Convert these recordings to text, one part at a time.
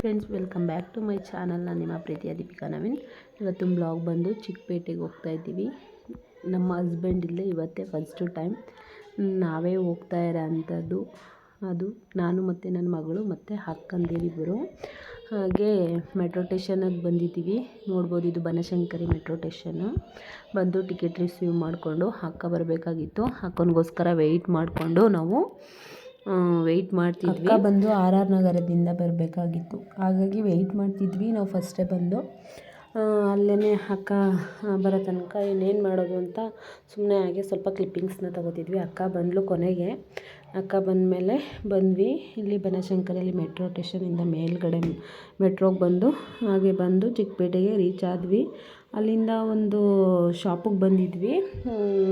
Friends welcome back to my channel ನಾನು ನಿಮ್ಮ ಪ್ರೀತಿಯ ದೀಪಿಕಾ ನವೀನ್. ಇವತ್ತು ಬ್ಲಾಗ್ ಬಂದು ಚಿಕ್ಕಪೇಟೆಗೆ ಹೋಗ್ತಾ ಇದ್ದೀವಿ. ನಮ್ಮ ಹಸ್ಬೆಂಡ್ ಇಲ್ಲ ಇವತ್ತೇ ಫಸ್ಟು ಟೈಮ್ ನಾವೇ ಹೋಗ್ತಾ ಇರೋ ಅಂಥದ್ದು. ಅದು ನಾನು ಮತ್ತು ನನ್ನ ಮಗಳು ಮತ್ತು ಅಕ್ಕಂದಿರಿಬ್ಬರು ಹಾಗೆ ಮೆಟ್ರೋ ಟೇಷನ್ನಿಗೆ ಬಂದಿದ್ದೀವಿ. ನೋಡ್ಬೋದು ಇದು ಬನಶಂಕರಿ ಮೆಟ್ರೋ ಟೇಷನ್ನು ಬಂದು ಟಿಕೆಟ್ ರಿಸೀವ್ ಮಾಡಿಕೊಂಡು ಹಾಕ ಬರಬೇಕಾಗಿತ್ತು. ಅಕ್ಕನಿಗೋಸ್ಕರ ವೆಯ್ಟ್ ಮಾಡಿಕೊಂಡು ನಾವು ವೆಯ್ಟ್ ಮಾಡ್ತಿದ್ವಿ. ಬಂದು ಆರ್ ಆರ್ ನಗರದಿಂದ ಬರಬೇಕಾಗಿತ್ತು. ಹಾಗಾಗಿ ವೆಯ್ಟ್ ಮಾಡ್ತಿದ್ವಿ. ನಾವು ಫಸ್ಟೇ ಬಂದು ಅಲ್ಲೇ ಅಕ್ಕ ಬರೋ ತನಕ ಇನ್ನೇನು ಮಾಡೋದು ಅಂತ ಸುಮ್ಮನೆ ಹಾಗೆ ಸ್ವಲ್ಪ ಕ್ಲಿಪ್ಪಿಂಗ್ಸ್ನ ತಗೋತಿದ್ವಿ. ಅಕ್ಕ ಬಂದಳು ಕೊನೆಗೆ. ಅಕ್ಕ ಬಂದ ಮೇಲೆ ಬಂದ್ವಿ. ಇಲ್ಲಿ ಬನಶಂಕರಿಯಲ್ಲಿ ಮೆಟ್ರೋ ಟೇಷನಿಂದ ಮೇಲುಗಡೆ ಮೆಟ್ರೋಗೆ ಬಂದು ಹಾಗೆ ಬಂದು ಚಿಕ್ಕಪೇಟೆಗೆ ರೀಚ್ ಆದ್ವಿ. ಅಲ್ಲಿಂದ ಒಂದು ಶಾಪಿಗೆ ಬಂದಿದ್ವಿ.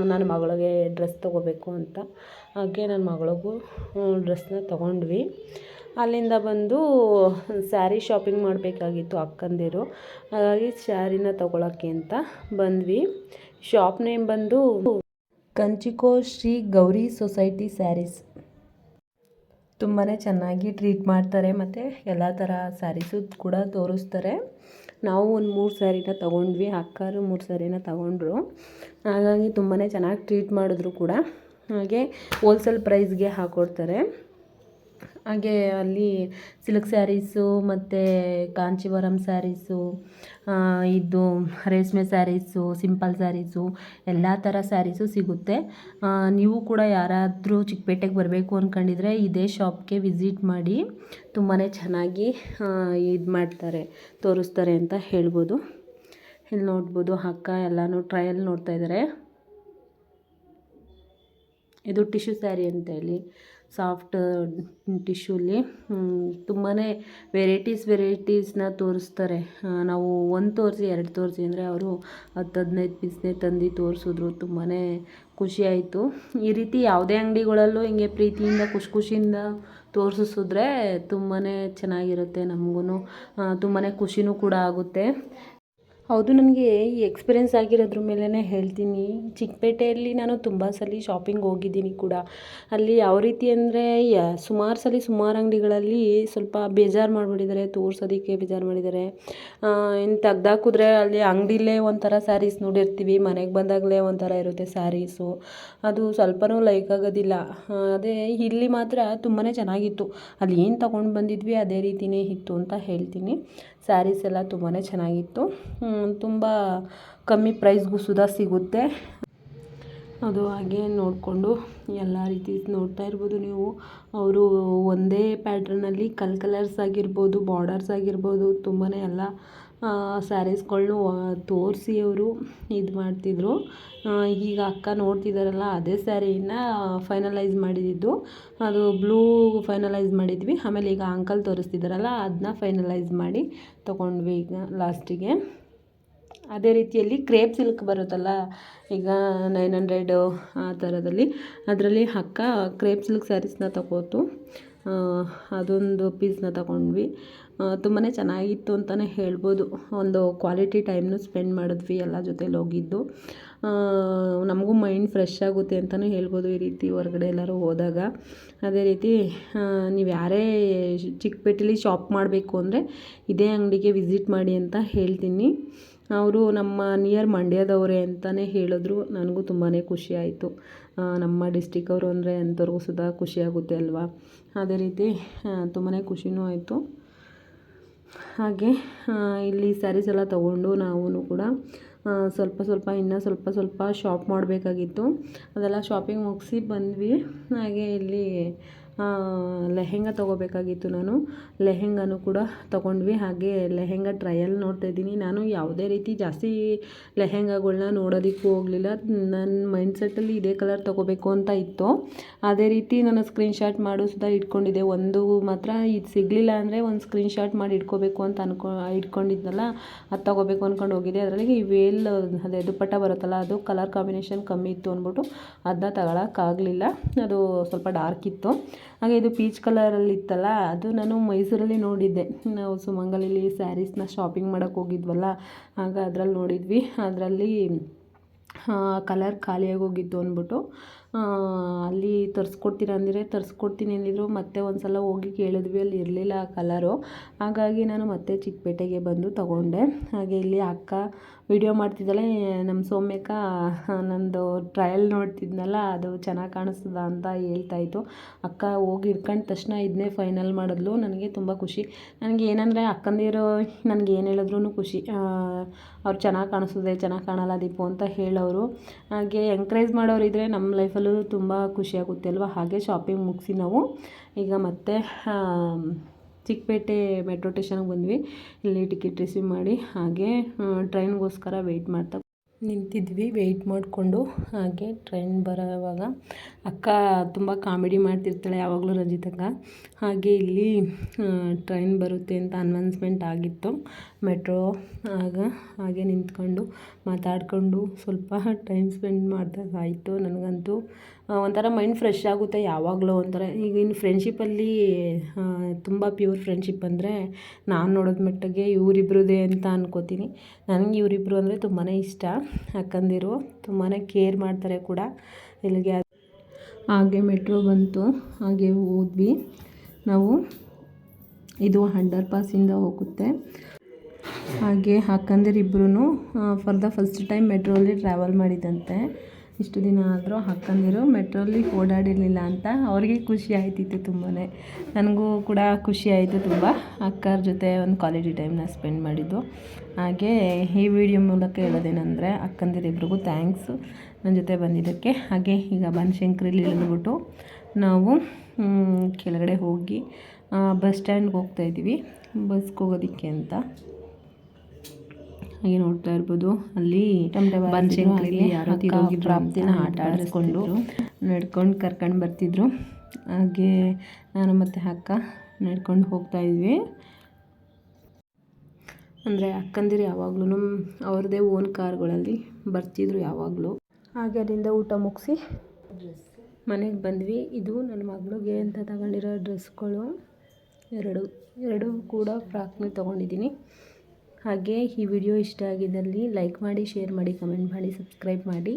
ನನ್ನ ಮಗಳಿಗೆ ಡ್ರೆಸ್ ತೊಗೋಬೇಕು ಅಂತ. ಹಾಗೆ ನನ್ನ ಮಗಳಿಗೂ ಡ್ರೆಸ್ನ ತೊಗೊಂಡ್ವಿ. ಅಲ್ಲಿಂದ ಬಂದು ಸ್ಯಾರಿ ಶಾಪಿಂಗ್ ಮಾಡಬೇಕಾಗಿತ್ತು ಅಕ್ಕಂದಿರು. ಹಾಗಾಗಿ ಸ್ಯಾರಿನ ತೊಗೊಳಕ್ಕೆ ಅಂತ ಬಂದ್ವಿ. ಶಾಪ್ ನೇಮ್ ಬಂದು ಕಂಚಿಕೋ ಶ್ರೀ ಗೌರಿ ಸೊಸೈಟಿ ಸ್ಯಾರೀಸ್. ತುಂಬಾ ಚೆನ್ನಾಗಿ ಟ್ರೀಟ್ ಮಾಡ್ತಾರೆ ಮತ್ತು ಎಲ್ಲ ಥರ ಸ್ಯಾರೀಸು ಕೂಡ ತೋರಿಸ್ತಾರೆ. ನಾವು ಒಂದು ಮೂರು ಸ್ಯಾರಿನ ತೊಗೊಂಡ್ವಿ, ಅಕ್ಕರು ಮೂರು ಸ್ಯಾರಿನ ತೊಗೊಂಡ್ರು. ಹಾಗಾಗಿ ತುಂಬಾ ಚೆನ್ನಾಗಿ ಟ್ರೀಟ್ ಮಾಡಿದ್ರು ಕೂಡ. ಹಾಗೆ ಹೋಲ್ಸೇಲ್ ಪ್ರೈಸ್ಗೆ ಹಾಕ್ಕೊಡ್ತಾರೆ ಹಾಗೆ ಅಲ್ಲಿ ಸಿಲ್ಕ್ ಸ್ಯಾರೀಸು ಮತ್ತು ಕಾಂಚಿವರಂ ಸ್ಯಾರೀಸು ಇದು ರೇಷ್ಮೆ ಸ್ಯಾರೀಸು ಸಿಂಪಲ್ ಸ್ಯಾರೀಸು ಎಲ್ಲ ಥರ ಸ್ಯಾರೀಸು ಸಿಗುತ್ತೆ. ನೀವು ಕೂಡ ಯಾರಾದರೂ ಚಿಕ್ಕಪೇಟೆಗೆ ಬರಬೇಕು ಅಂದ್ಕೊಂಡಿದ್ರೆ ಇದೇ ಶಾಪ್ಗೆ ವಿಸಿಟ್ ಮಾಡಿ ತುಂಬಾ ಚೆನ್ನಾಗಿ ಇದು ಮಾಡ್ತಾರೆ, ತೋರಿಸ್ತಾರೆ ಅಂತ ಹೇಳ್ಬೋದು. ಇಲ್ಲಿ ನೋಡ್ಬೋದು ಅಕ್ಕ ಎಲ್ಲನೂ ಟ್ರಯಲ್ ನೋಡ್ತಾ ಇದ್ದಾರೆ ಇದು ಟಿಶ್ಯೂ ಸ್ಯಾರಿ ಅಂತ ಹೇಳಿ. ಸಾಫ್ಟ್ ಟಿಶ್ಯೂಲಿ ತುಂಬಾ ವೆರೈಟೀಸ್ ವೆರೈಟೀಸ್ನ ತೋರಿಸ್ತಾರೆ. ನಾವು ಒಂದು ತೋರಿಸಿ, ಎರಡು ತೋರಿಸಿ ಅಂದರೆ ಅವರು ಹತ್ತು ಹದಿನೈದು ಪೀಸ್ನೇ ತಂದು ತೋರಿಸಿದ್ರು. ತುಂಬಾ ಖುಷಿಯಾಯಿತು ಈ ರೀತಿ ಯಾವುದೇ ಅಂಗಡಿಗಳಲ್ಲೂ ಹಿಂಗೆ ಪ್ರೀತಿಯಿಂದ, ಖುಷಿ ಖುಷಿಯಿಂದ ತೋರಿಸಿದ್ರೆ ತುಂಬಾ ಚೆನ್ನಾಗಿರುತ್ತೆ ನಮಗೂ ತುಂಬಾ ಖುಷಿನೂ ಕೂಡ ಆಗುತ್ತೆ. ಹೌದು, ನನಗೆ ಈ ಎಕ್ಸ್ಪೀರಿಯೆನ್ಸ್ ಆಗಿರೋದ್ರ ಮೇಲೇ ಹೇಳ್ತೀನಿ. ಚಿಕ್ಕಪೇಟೆಯಲ್ಲಿ ನಾನು ತುಂಬ ಸಲ ಶಾಪಿಂಗ್ ಹೋಗಿದ್ದೀನಿ ಕೂಡ. ಅಲ್ಲಿ ಯಾವ ರೀತಿ ಅಂದರೆ ಸುಮಾರು ಸಲ ಸುಮಾರು ಅಂಗಡಿಗಳಲ್ಲಿ ಸ್ವಲ್ಪ ಬೇಜಾರು ಮಾಡಿಬಿಟ್ಟಿದ್ದಾರೆ, ತೋರ್ಸೋದಕ್ಕೆ ಬೇಜಾರು ಮಾಡಿದ್ದಾರೆ. ಇನ್ನು ತೆಗ್ದಾಕಿದ್ರೆ ಅಲ್ಲಿ ಅಂಗಡಿಲೇ ಒಂಥರ ಸ್ಯಾರೀಸ್ ನೋಡಿರ್ತೀವಿ, ಮನೆಗೆ ಬಂದಾಗಲೇ ಒಂಥರ ಇರುತ್ತೆ ಸ್ಯಾರೀಸು ಅದು ಸ್ವಲ್ಪನೂ ಲೈಕ್ ಆಗೋದಿಲ್ಲ. ಅದೇ ಇಲ್ಲಿ ಮಾತ್ರ ತುಂಬಾ ಚೆನ್ನಾಗಿತ್ತು. ಅಲ್ಲಿ ಏನು ತೊಗೊಂಡು ಬಂದಿದ್ವಿ, ಅದೇ ರೀತಿಯೇ ಇತ್ತು ಅಂತ ಹೇಳ್ತೀನಿ. ಸ್ಯಾರೀಸ್ ಎಲ್ಲ ತುಂಬಾ ಚೆನ್ನಾಗಿತ್ತು. ತುಂಬ ಕಮ್ಮಿ ಪ್ರೈಸ್ಗೂ ಸುಧಾ ಸಿಗುತ್ತೆ. ಅದು ಹಾಗೆ ನೋಡಿಕೊಂಡು ಎಲ್ಲ ರೀತಿ ನೋಡ್ತಾ ಇರ್ಬೋದು ನೀವು. ಅವರು ಒಂದೇ ಪ್ಯಾಟ್ರನಲ್ಲಿ ಕಲ್ ಕಲರ್ಸ್ ಆಗಿರ್ಬೋದು ಬಾರ್ಡರ್ಸ್ ಆಗಿರ್ಬೋದು ತುಂಬಾ ಎಲ್ಲ ಸ್ಯಾರೀಸ್ಗಳ್ನು ತೋರಿಸಿ ಅವರು ಇದು ಮಾಡ್ತಿದ್ರು. ಈಗ ಅಕ್ಕ ನೋಡ್ತಿದ್ದಾರಲ್ಲ ಅದೇ ಸ್ಯಾರಿನ ಫೈನಲೈಸ್ ಮಾಡಿದ್ದು. ಅದು ಬ್ಲೂ ಫೈನಲೈಸ್ ಮಾಡಿದ್ವಿ. ಆಮೇಲೆ ಈಗ ಅಂಕಲ್ ತೋರಿಸ್ತಿದ್ದಾರಲ್ಲ ಅದನ್ನ ಫೈನಲೈಸ್ ಮಾಡಿ ತೊಗೊಂಡ್ವಿ ಈಗ ಲಾಸ್ಟಿಗೆ ಅದೇ ರೀತಿಯಲ್ಲಿ ಕ್ರೇಪ್ ಸಿಲ್ಕ್ ಬರುತ್ತಲ್ಲ, ಈಗ ನೈನ್ ಹಂಡ್ರೆಡು ಆ ಥರದಲ್ಲಿ ಅದರಲ್ಲಿ ಅಕ್ಕ ಕ್ರೇಪ್ ಸಿಲ್ಕ್ ಸ್ಯಾರೀಸ್ನ ತಗೋತು. ಅದೊಂದು ಪೀಸ್ನ ತಗೊಂಡ್ವಿ. ತುಂಬಾ ಚೆನ್ನಾಗಿತ್ತು ಅಂತಲೇ ಹೇಳ್ಬೋದು. ಒಂದು ಕ್ವಾಲಿಟಿ ಟೈಮ್ನು ಸ್ಪೆಂಡ್ ಮಾಡಿದ್ವಿ ಎಲ್ಲ ಜೊತೇಲಿ ಹೋಗಿದ್ದು. ನಮಗೂ ಮೈಂಡ್ ಫ್ರೆಶ್ ಆಗುತ್ತೆ ಅಂತಲೂ ಹೇಳ್ಬೋದು ಈ ರೀತಿ ಹೊರ್ಗಡೆ ಎಲ್ಲರೂ ಹೋದಾಗ. ಅದೇ ರೀತಿ ನೀವು ಯಾರೇ ಚಿಕ್ಕಪೇಟೆಲಿ ಶಾಪ್ ಮಾಡಬೇಕು ಅಂದರೆ ಇದೇ ಅಂಗಡಿಗೆ ವಿಸಿಟ್ ಮಾಡಿ ಅಂತ ಹೇಳ್ತೀನಿ. ಅವರು ನಮ್ಮ ನಿಯರ್ ಮಂಡ್ಯದವರೇ ಅಂತಲೇ ಹೇಳಿದ್ರು. ನನಗೂ ತುಂಬಾ ಖುಷಿ ಆಯಿತು. ನಮ್ಮ ಡಿಸ್ಟಿಕ್ಕವರು ಅಂದರೆ ಎಂಥವ್ರಿಗೂ ಖುಷಿ ಖುಷಿಯಾಗುತ್ತೆ ಅಲ್ವಾ? ಅದೇ ರೀತಿ ತುಂಬಾ ಖುಷಿನೂ ಆಯಿತು. ಹಾಗೆ ಇಲ್ಲಿ ಸ್ಯಾರೀಸ್ ಎಲ್ಲ ತಗೊಂಡು ನಾವು ಕೂಡ ಸ್ವಲ್ಪ ಸ್ವಲ್ಪ ಇನ್ನೂ ಸ್ವಲ್ಪ ಸ್ವಲ್ಪ ಶಾಪ್ ಮಾಡಬೇಕಾಗಿತ್ತು. ಅದೆಲ್ಲ ಶಾಪಿಂಗ್ ಮುಗಿಸಿ ಬಂದ್ವಿ. ಹಾಗೆ ಇಲ್ಲಿ ಲೆಹೆಂಗ ತೊಗೋಬೇಕಾಗಿತ್ತು ನಾನು. ಲೆಹೆಂಗಾನು ಕೂಡ ತೊಗೊಂಡ್ವಿ. ಹಾಗೆ ಲೆಹೆಂಗ ಟ್ರಯಲ್ ನೋಡ್ತಾ ಇದ್ದೀನಿ. ನಾನು ಯಾವುದೇ ರೀತಿ ಜಾಸ್ತಿ ಲೆಹೆಂಗಾಗಳನ್ನ ನೋಡೋದಕ್ಕೂ ಹೋಗಲಿಲ್ಲ. ನನ್ನ ಮೈಂಡ್ಸೆಟ್ಟಲ್ಲಿ ಇದೇ ಕಲರ್ ತೊಗೋಬೇಕು ಅಂತ ಇತ್ತು. ಅದೇ ರೀತಿ ನಾನು ಸ್ಕ್ರೀನ್ಶಾಟ್ ಮಾಡು ಸುದ ಇಟ್ಕೊಂಡಿದ್ದೆ. ಒಂದು ಮಾತ್ರ ಇದು ಸಿಗಲಿಲ್ಲ ಅಂದರೆ ಒಂದು ಸ್ಕ್ರೀನ್ಶಾಟ್ ಮಾಡಿ ಇಟ್ಕೋಬೇಕು ಅಂತ ಅನ್ಕೊ, ಇಟ್ಕೊಂಡಿದ್ನಲ್ಲ, ಅದು ತೊಗೋಬೇಕು ಅಂದ್ಕೊಂಡು ಹೋಗಿದ್ದೆ. ಅದರಲ್ಲಿ ವೇಲ್ ಅದೇ ದುಪ್ಪಟ್ಟ ಬರುತ್ತಲ್ಲ, ಅದು ಕಲರ್ ಕಾಂಬಿನೇಷನ್ ಕಮ್ಮಿ ಇತ್ತು ಅಂದ್ಬಿಟ್ಟು ಅದನ್ನ ತಗೊಳಕ್ಕಾಗಲಿಲ್ಲ. ಅದು ಸ್ವಲ್ಪ ಡಾರ್ಕ್ ಇತ್ತು. ಹಾಗೆ ಇದು ಪೀಚ್ ಕಲರಲ್ಲಿ ಇತ್ತಲ್ಲ, ಅದು ನಾನು ಮೈಸೂರಲ್ಲಿ ನೋಡಿದ್ದೆ. ನಾವು ಸುಮಂಗಲಲ್ಲಿ ಸ್ಯಾರೀಸ್ನ ಶಾಪಿಂಗ್ ಮಾಡೋಕ್ಕೆ ಹೋಗಿದ್ವಲ್ಲ, ಆಗ ಅದ್ರಲ್ಲಿ ನೋಡಿದ್ವಿ. ಅದರಲ್ಲಿ ಕಲರ್ ಖಾಲಿಯಾಗಿ ಹೋಗಿತ್ತು ಅಂದ್ಬಿಟ್ಟು. ಅಲ್ಲಿ ತರಿಸ್ಕೊಡ್ತೀರಾ ಅಂದರೆ ತರಿಸ್ಕೊಡ್ತೀನಿ ಅಂದಿದ್ರು ಮತ್ತೆ ಒಂದು ಸಲ ಹೋಗಿ ಕೇಳಿದ್ವಿ, ಅಲ್ಲಿ ಇರಲಿಲ್ಲ ಆ ಕಲರು. ಹಾಗಾಗಿ ನಾನು ಮತ್ತೆ ಚಿಕ್ಕಪೇಟೆಗೆ ಬಂದು ತಗೊಂಡೆ. ಹಾಗೆ ಇಲ್ಲಿ ಅಕ್ಕ ವಿಡಿಯೋ ಮಾಡ್ತಿದ್ದಾಳೆ. ನಮ್ಮ ಸೌಮ್ಯಕ್ಕ ನಂದು ಟ್ರಯಲ್ ನೋಡ್ತಿದ್ನಲ್ಲ, ಅದು ಚೆನ್ನಾಗಿ ಕಾಣಿಸ್ತದ ಅಂತ ಹೇಳ್ತಾಯಿತ್ತು ಅಕ್ಕ ಹೋಗಿ ಇಟ್ಕೊಂಡ ತಕ್ಷಣ ಇದನ್ನೇ ಫೈನಲ್ ಮಾಡಿದ್ಲು. ನನಗೆ ತುಂಬ ಖುಷಿ. ನನಗೆ ಏನಂದರೆ ಅಕ್ಕಂದಿರು ನನಗೆ ಏನು ಹೇಳಿದ್ರು ಖುಷಿ. ಅವ್ರು ಚೆನ್ನಾಗಿ ಕಾಣಿಸ್ತದೆ, ಚೆನ್ನಾಗಿ ಕಾಣಲ್ಲ ದೀಪು ಅಂತ ಹೇಳೋರು. ಹಾಗೆ ಎಂಕರೇಜ್ ಮಾಡೋರು ಇದ್ದರೆ ನಮ್ಮ ಲೈಫಲ್ಲೂ ತುಂಬ ಖುಷಿಯಾಗುತ್ತೆ ಅಲ್ವಾ? ಹಾಗೆ ಶಾಪಿಂಗ್ ಮುಗಿಸಿ ನಾವು ಈಗ ಮತ್ತೆ ಚಿಕ್ಕಪೇಟೆ ಮೆಟ್ರೋ ಟೇಷನ್ಗೆ ಬಂದ್ವಿ. ಇಲ್ಲಿ ಟಿಕೆಟ್ ರಿಸೀವ್ ಮಾಡಿ ಹಾಗೆ ಟ್ರೈನ್ಗೋಸ್ಕರ ವೆಯ್ಟ್ ಮಾಡ್ತಾ ನಿಂತಿದ್ವಿ ವೆಯ್ಟ್ ಮಾಡಿಕೊಂಡು ಹಾಗೆ ಟ್ರೈನ್ ಬರೋವಾಗ ಅಕ್ಕ ತುಂಬ ಕಾಮಿಡಿ ಮಾಡ್ತಿರ್ತಾಳೆ ಯಾವಾಗಲೂ ರಂಜಿತಕ್ಕ. ಹಾಗೆ ಇಲ್ಲಿ ಟ್ರೈನ್ ಬರುತ್ತೆ ಅಂತ ಅನೌನ್ಸ್ಮೆಂಟ್ ಆಗಿತ್ತು. ಮೆಟ್ರೋ ಆಗ ಹಾಗೆ ನಿಂತ್ಕೊಂಡು ಮಾತಾಡಿಕೊಂಡು ಸ್ವಲ್ಪ ಟೈಮ್ ಸ್ಪೆಂಡ್ ಮಾಡಿದಾಗಾಯಿತು ನನಗಂತೂ ಒಂಥರ ಮೈಂಡ್ ಫ್ರೆಶ್ ಆಗುತ್ತೆ ಯಾವಾಗಲೂ ಒಂಥರ. ಈಗ ಇನ್ನು ಫ್ರೆಂಡ್ಶಿಪ್ಪಲ್ಲಿ ತುಂಬ ಪ್ಯೂರ್ ಫ್ರೆಂಡ್ಶಿಪ್ ಅಂದರೆ ನಾನು ನೋಡೋದು ಮಟ್ಟಿಗೆ ಇವರಿಬ್ರದೇ ಅಂತ ಅನ್ಕೋತೀನಿ. ನನಗೆ ಇವರಿಬ್ರು ಅಂದರೆ ತುಂಬಾ ಇಷ್ಟ. ಅಕ್ಕಂದಿರು ತುಂಬಾ ಕೇರ್ ಮಾಡ್ತಾರೆ ಕೂಡ. ಇಲ್ಲಿಗೆ ಹಾಗೆ ಮೆಟ್ರೋ ಬಂತು. ಹಾಗೆ ಹೋದ್ವಿ. ನಾವು ಇದು ಅಂಡರ್ ಪಾಸಿಂದ ಹೋಗುತ್ತೆ. ಹಾಗೆ ಅಕ್ಕಂದಿರಿಬ್ರು ಫಾರ್ ದ ಫಸ್ಟ್ ಟೈಮ್ ಮೆಟ್ರೋಲಿ ಟ್ರಾವೆಲ್ ಮಾಡಿದಂತೆ. ಇಷ್ಟು ದಿನ ಆದರೂ ಅಕ್ಕಂದಿರು ಮೆಟ್ರೋಲಿ ಓಡಾಡಿರಲಿಲ್ಲ ಅಂತ ಅವ್ರಿಗೆ ಖುಷಿ ಆಯ್ತಿತ್ತು ತುಂಬಾ ನನಗೂ ಕೂಡ ಖುಷಿ ಆಯಿತು ತುಂಬ. ಅಕ್ಕರ ಜೊತೆ ಒಂದು ಕ್ವಾಲಿಟಿ ಟೈಮ್ನ ಸ್ಪೆಂಡ್ ಮಾಡಿದ್ದು. ಹಾಗೆ ಈ ವಿಡಿಯೋ ಮೂಲಕ ಹೇಳೋದೇನೆಂದರೆ ಅಕ್ಕಂದಿರಿಬ್ರಿಗೂ ಥ್ಯಾಂಕ್ಸು ನನ್ನ ಜೊತೆ ಬಂದಿದ್ದಕ್ಕೆ. ಹಾಗೆ ಈಗ ಬನಶಂಕರಿಲಿ ಇಳಿದ್ಬಿಟ್ಟು ನಾವು ಕೆಳಗಡೆ ಹೋಗಿ ಬಸ್ ಸ್ಟ್ಯಾಂಡ್ಗೆ ಹೋಗ್ತಾಯಿದ್ದೀವಿ ಬಸ್ಗೆ ಹೋಗೋದಕ್ಕೆ ಅಂತ. ಹಾಗೆ ನೋಡ್ತಾ ಇರ್ಬೋದು. ಅಲ್ಲಿ ಯಾರೋ ಪ್ರಾಪ್ತಿನ ಆಟ ಆಡಿಸ್ಕೊಂಡು ನಡ್ಕೊಂಡು ಕರ್ಕೊಂಡು ಬರ್ತಿದ್ರು. ಹಾಗೆ ನಾನು ಮತ್ತು ಅಕ್ಕ ನಡ್ಕೊಂಡು ಹೋಗ್ತಾ ಇದ್ವಿ. ಅಂದರೆ ಅಕ್ಕಂದಿರು ಯಾವಾಗ್ಲೂ ಅವ್ರದ್ದೇ ಓನ್ ಕಾರ್ಗಳಲ್ಲಿ ಬರ್ತಿದ್ರು ಯಾವಾಗಲೂ. ಹಾಗೆ ಅಲ್ಲಿಂದ ಊಟ ಮುಗಿಸಿ ಮನೆಗೆ ಬಂದ್ವಿ. ಇದು ನನ್ನ ಮಗಳಿಗೆ ಅಂತ ತಗೊಂಡಿರೋ ಡ್ರೆಸ್ಗಳು. ಎರಡು ಎರಡು ಕೂಡ ಫ್ರಾಕ್ನ ತೊಗೊಂಡಿದ್ದೀನಿ. ಹಾಗೆ ಈ ವಿಡಿಯೋ ಇಷ್ಟ ಆಗಿದ್ದಲ್ಲಿ ಲೈಕ್ ಮಾಡಿ, ಶೇರ್ ಮಾಡಿ, ಕಮೆಂಟ್ ಮಾಡಿ, ಸಬ್ಸ್ಕ್ರೈಬ್ ಮಾಡಿ.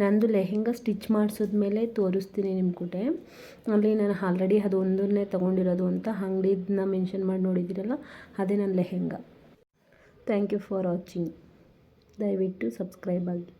ನಂದು ಲೆಹೆಂಗಾ ಸ್ಟಿಚ್ ಮಾಡಿಸಿದ್ಮೇಲೆ ತೋರಿಸ್ತೀನಿ ನಿಮ್ಮ ಕೂಟೆ. ಅಲ್ಲಿ ನಾನು ಆಲ್ರೆಡಿ ಅದು ಒಂದನ್ನೇ ತೊಗೊಂಡಿರೋದು ಅಂತ ಅಂಗಡಿದನ್ನ ಮೆನ್ಷನ್ ಮಾಡಿ ನೋಡಿದ್ದೀರಲ್ಲ, ಅದೇ ನನ್ನ lehenga. Thank you for watching. ದಯವಿಟ್ಟು ಸಬ್ಸ್ಕ್ರೈಬ್ ಆಗಿ.